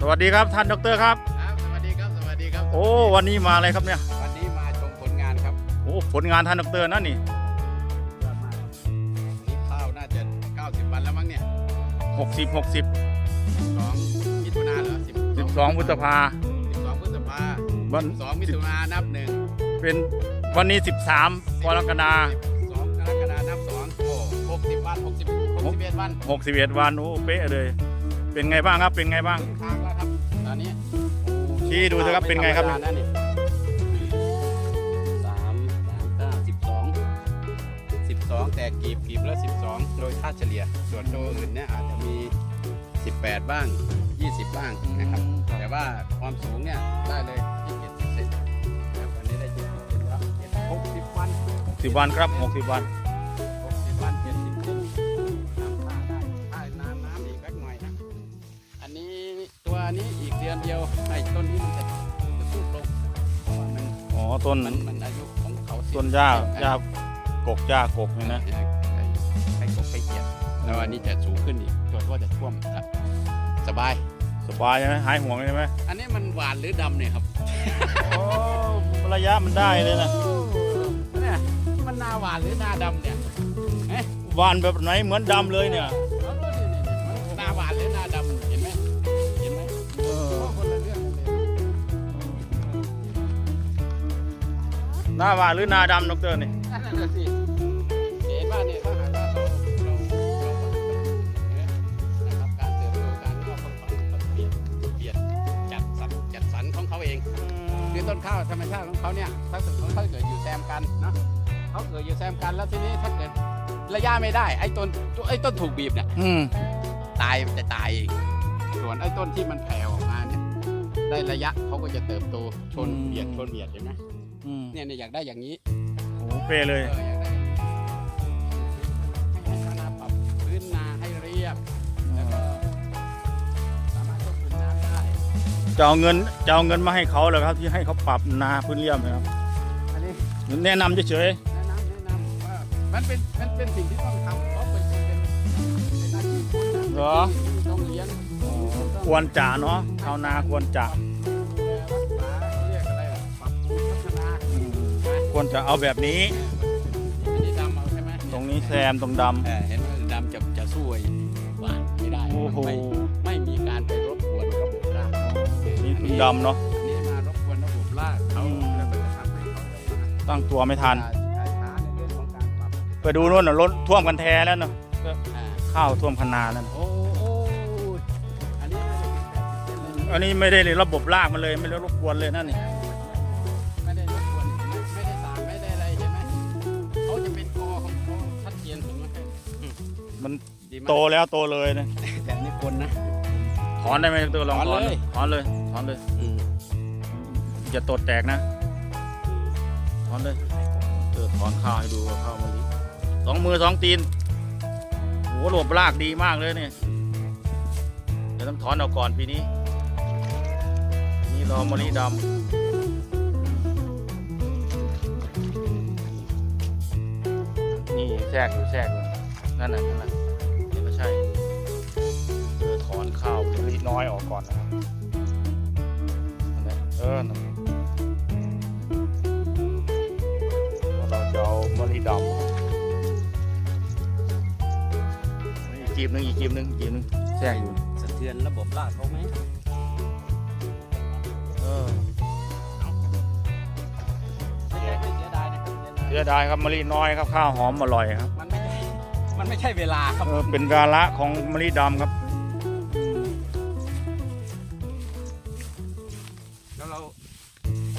สวัสดีครับท่านดรครับ ครับสวัสดีครับ สวัสดีครับ โอ้วันนี้มาอะไรครับเนี่ย วันนี้มาชมผลงานครับโอ้ผลงานท่านดรนั่นนี่ยอดมากนี่ข้าวน่าจะ 90 วันแล้วมั้งเนี่ย60 60 2มิถุนาเหรอ10 12พฤษภา 12พฤษภาวัน 2มิถุนานับหนึ่งเป็นวันนี้13กรกฎา2กรกฎานับ2โอ้60 วัน 60 61 วันคม61วันโอ้เป๊ะเลย เป็นไงบ้างครับเป็นไงบ้าง ครึ่งทางแล้วครับตอนนี้โอ้ชี้ดูสิครับเป็นไงครับ ม่ธมดานะนี่สามสามเก้าสิบสองสิบสองแต่กีบกีบละสิบสองโดยค่าเฉลี่ย ส่วนตัวอื่นเนี่ยอาจจะมี18บ้าง20บ้างนะครับ แต่ว่าความสูงเนี่ยได้เลยที่70เซนแล้ววันนี้ได้70เซนแล้ว60วัน60วันครับ60วัน ดือนเดียวไอ้ต้นนี้มันจะจะสุดลงเพราะว่ามันอ๋อต้นมันมันอายุของเขาสิบต้นหญ้าหญ้ากกหญ้ากกนี่นะไอ้ไอ้กบไอ้เกียดแล้วอันนี้จะสูงขึ้นอีกตัวก็จะท่วมครับสบาย สบายใช่ไหมหายห่วงใช่ไหมอันนี้มันหวานหรือดำเนี่ยครับโอ้ระยะมันได้เลยนะเนี่ยมันหน้าหวานหรือหน้าดำเนี่ยหวานแบบไหนเหมือนดำเลยเนี่ย หน้าหวานหรือหน้าดำดรนี่นั่นน่ะสิเห็นว่าเนี่ยถ้าหากว่าเราเราเราเนี่ยนะครับการเติบโตการเข้าของมันเปลี่ยนเปลี่ยนจัดสรรจัดสรรของเขาเองคือต้นข้าวธรรมชาติของเขาเนี่ยถ้าสมมติเขาเกิดอยู่แซมกันเนาะเขาเกิดอยู่แซมกันแล้วทีนี้ถ้าเกิดระยะไม่ได้ไอ้ต้นไอ้ต้นถูกบีบเนี่ยอืมตายมันจะตายเองส่วนไอ้ต้นที่มันแผ่ออกมาเนี่ยได้ระยะเขาก็จะเติบโตชนเบียดชนเบียดเห็นไหม อืมเนี่ยเนี่ยอยากได้อย่างนี้โอ้เป๊ะเลย เอออยากได้ให้พัฒนาปรับพื้นนาให้เรียบ แล้วก็สามารถควบคุมน้ำได้ จะเอาเงินจะเอาเงินมาให้เขาเหรอครับ ที่ให้เขาปรับนาพื้นเรียบนะครับ อันนี้ แนะนำเฉยแนะนำแนะนำว่ามันเป็นมันเป็นสิ่งที่ต้องทำเพราะเป็นเป็นเป็นหน้าที่คนนะๆเหรอต้องเลี้ยงควรจะเนาะชาวนาควรจะดู ควรจะเอาแบบนี้อันนี้ดำเอาใช่ไหมตรงนี้แซมตรงดเออเห็นว่าดำจะจะสู้ไอ้หวานไม่ได้ำโอ้โห ไม่ไม่มีการไปรบกวนระบบรากนี่ถึงดำเนาะ อันนี้มารบกวนระบบรากเขาอืม แล้วก็จะทำให้เขาได้มาตั้งตัวไม่ทันช้าช้าในเรื่องของการปรับไปดูนู่นน่ะรถท่วมกันแท้แล้วเนาะอ่าข้าวท่วมคันนาแล้วนะโอ้โอ้อันนี้น่าจะเป็นแปดสิบเซนเลย อันนี้ไม่ได้เลยระบบรากมันเลยไม่ได้รบกวนเลยนั่นนี่ มันดีไหมโตแล้วโตเลยนะแต่อันนี่คนนะ ถอนได้ไหมตัวลองถอนถอนเลย ถอนเลยถอนเลยอย่าตดแตกนะถอนเลยเออถอนข้าวให้ดูว่าข้าวมะลิสองมือสองตีนโหระบบรากดีมากเลยเนี่ยเดี๋ยวต้องถอนเอาก่อนปีนี้นี่รอมะลิดำนี่แทรกอยู่แทรกอยู่นั่นน่ะนั่นน่ะ อยออกก่อนนะครับนั่นแหละเออนั่นแล้วเราจะเอามะลิดำอีกจีบหนึ่งอีกจีบหนึ่งอีกจีบหนึ่งแทรกอยู่สะเทือนระบบรากเขาไหมเออไม่ใช่ไม่เสียดายนะครับเสียดายครับมะลิน้อยครับข้าวหอมอร่อยครับ มันไม่ใช่มันไม่ใช่เวลาครับ เออเป็นกาละของมะลิดำครับ แล้วเรา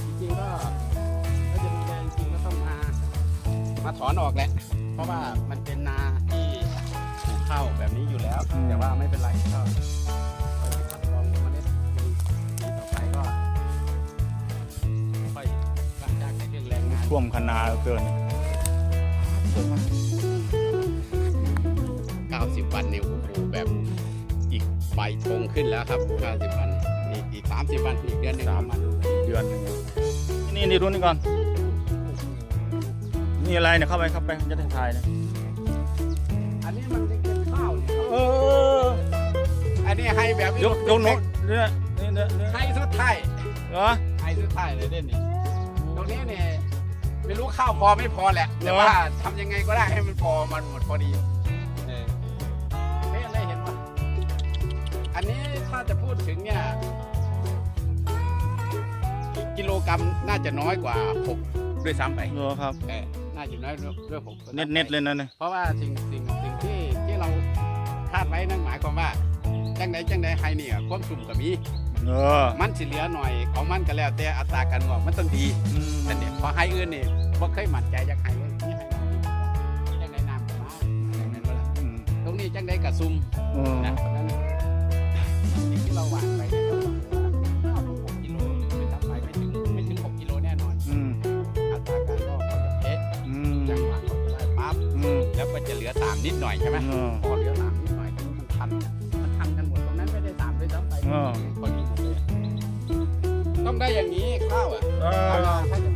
จริงๆก็ถ้าจะดูแลจริงๆก็ต้องมามาถอนออกแหละ เพราะว่ามันเป็นนาที่ปลูกข้าวแบบนี้อยู่แล้วอืมแต่ว่าไม่เป็นไรก็ค่อยคัดกรองเมล็ดปีปีต่อไปก็ค่อยหลังจากในเรื่องแรงงาน ท่วมคนาเหลือเกิน 90 วันเนี่ยโอ้โหแบบอีกใบธงขึ้นแล้วครับ 90 วัน อีกอีก30วันอีกเดือนหนึงสามมาดูกันเดือนหนึงนี่นี่ดูนี่ก่อน นี่อะไรเนี่ยเข้าไปเข้าไปจะได้ถ่ายเนี่ยอันนี้มันยังเป็นข้าวเนี่ยครับเอออันนี้ให้แบบยกยกนกเนี่ยเเนื้อเนื้อให้สุดท้ายเหรอ ให้สุดท้ายเลยเด่นนี่ตรงนี้เนี่ยไม่รู้ข้าวพอไม่พอแหละ แต่เหรอว่าทำยังไงก็ได้ให้มันพอมันหมดพอดี อันนี้ถ้าจะพูดถึงเนี่ยกิโลกรัมน่าจะน้อยกว่าหกด้วยซ้ำไปเหรอครับเออน่าจะน้อยด้วยหกเน็ตเน็ตๆเลยนะเนี่ยเพราะว่าสิ่งสิ่งสิ่งที่ที่เราคาดไว้นั่นหมายความว่าจังใดจังใดไฮเนี่ยความสุ่มก็มีเออมันสิเหลือหน่อยของมันก็แล้วแต่อัตราการงอกมันต้องดีอืมแต่เนี่ยพอไฮอื่นนี่บ่เคยมั่นใจจากไฮเลยนี่ไฮจังใดน้ำก็มาจังใดบ่ล่ะอืมตรงนี้จังใดก็ซุ่มเออนะเพราะฉะนั้น สิ่งที่เราหวานไปเนี่ยต้องหกกิโลไปทำไปไม่ถึงไม่ถึงหกกิโลแน่นอนอืมอัตราการงอกเขาจะเป๊ะอืมจังหวะเขาจะได้ปั๊บอืมแล้วก็จะเหลือตามนิดหน่อยใช่ไหมเออ พอเหลือตามนิดหน่อยแต่มันทันมันทันกันหมดตรงนั้นไม่ได้ตามด้วยซ้ำไปอ่าพอดีหมดเลยต้องได้อย่างนี้ข้าวอะเอถ้าอถ้าจะ